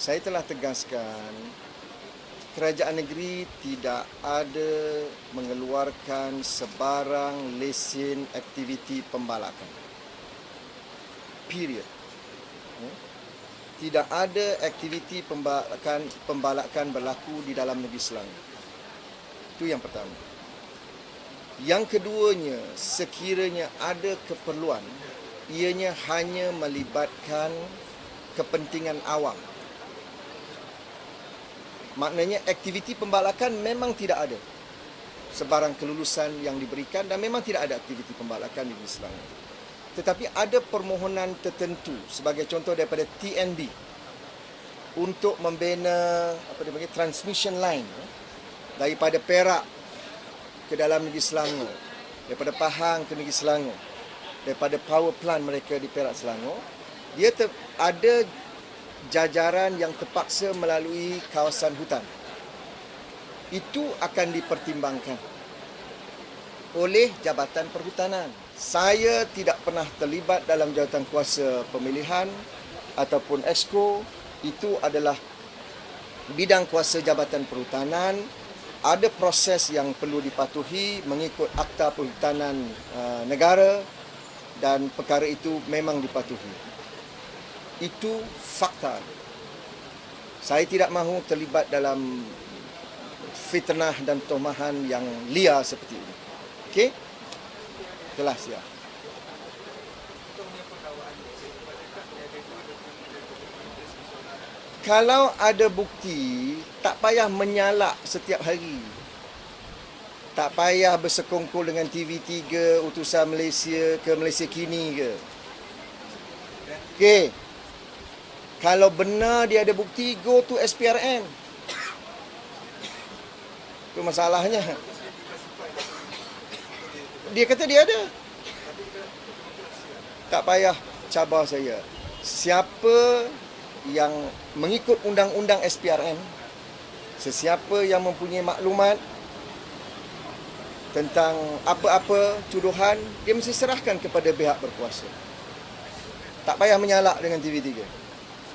saya telah tegaskan kerajaan negeri tidak ada mengeluarkan sebarang lesen aktiviti pembalakan. Period. Ya. Tidak ada aktiviti pembalakan pembalakan berlaku di dalam negeri Selangor. Itu yang pertama. Yang keduanya, sekiranya ada keperluan, ianya hanya melibatkan kepentingan awam. Maknanya aktiviti pembalakan memang tidak ada sebarang kelulusan yang diberikan dan memang tidak ada aktiviti pembalakan di Negeri Selangor. Tetapi ada permohonan tertentu sebagai contoh daripada TNB untuk membina apa dia panggil transmission line eh, daripada Perak ke dalam negeri Selangor, daripada Pahang ke negeri Selangor, daripada power plant mereka di Perak Selangor, dia ter, ada jajaran yang terpaksa melalui kawasan hutan. Itu akan dipertimbangkan oleh Jabatan Perhutanan. Saya tidak pernah terlibat dalam jawatan kuasa pemilihan ataupun exco. Itu adalah bidang kuasa Jabatan Perhutanan. Ada proses yang perlu dipatuhi mengikut Akta Perhutanan uh, Negara dan perkara itu memang dipatuhi. Itu fakta. Saya tidak mahu terlibat dalam fitnah dan tomahan yang liar seperti ini. Okey? Telah siap. Kalau ada bukti, tak payah menyalak setiap hari. Tak payah bersekongkol dengan TV3, utusan Malaysia ke Malaysia kini ke. Okey. Kalau benar dia ada bukti, go to SPRM. Itu masalahnya. Dia kata dia ada. Tak payah cabar saya. Siapa yang mengikut undang-undang SPRM, sesiapa yang mempunyai maklumat tentang apa-apa tuduhan, dia mesti serahkan kepada pihak berkuasa. Tak payah menyalak dengan TV3.